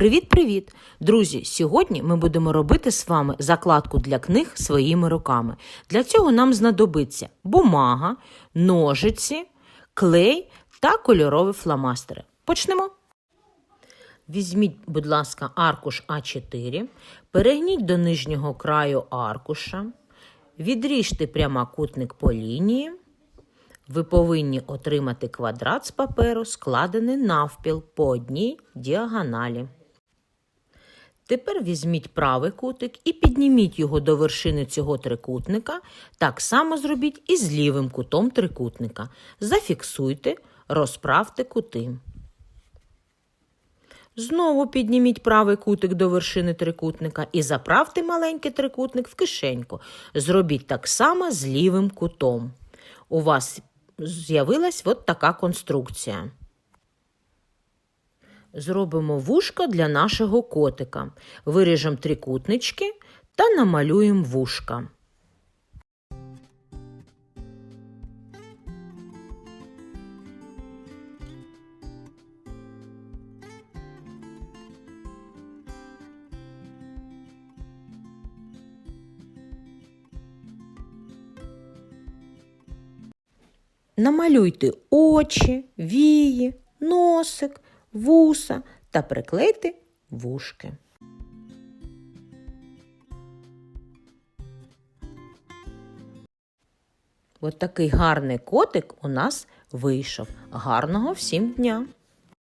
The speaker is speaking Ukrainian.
Привіт-привіт! Друзі! Сьогодні ми будемо робити з вами закладку для книг своїми руками. Для цього нам знадобиться бумага, ножиці, клей та кольорові фломастери. Почнемо. Візьміть, будь ласка, аркуш А4, перегніть до нижнього краю аркуша, відріжте прямокутник по лінії. Ви повинні отримати квадрат з паперу, складений навпіл по одній діагоналі. Тепер візьміть правий кутик і підніміть його до вершини цього трикутника. Так само зробіть і з лівим кутом трикутника. Зафіксуйте, розправте кути. Знову підніміть правий кутик до вершини трикутника і заправте маленький трикутник в кишеньку. Зробіть так само з лівим кутом. У вас з'явилась от така конструкція. Зробимо вушка для нашого котика. Виріжемо трикутнички та намалюємо вушка. Намалюйте очі, вії, носик, вуса та приклейте вушки. От такий гарний котик у нас вийшов. Гарного всім дня!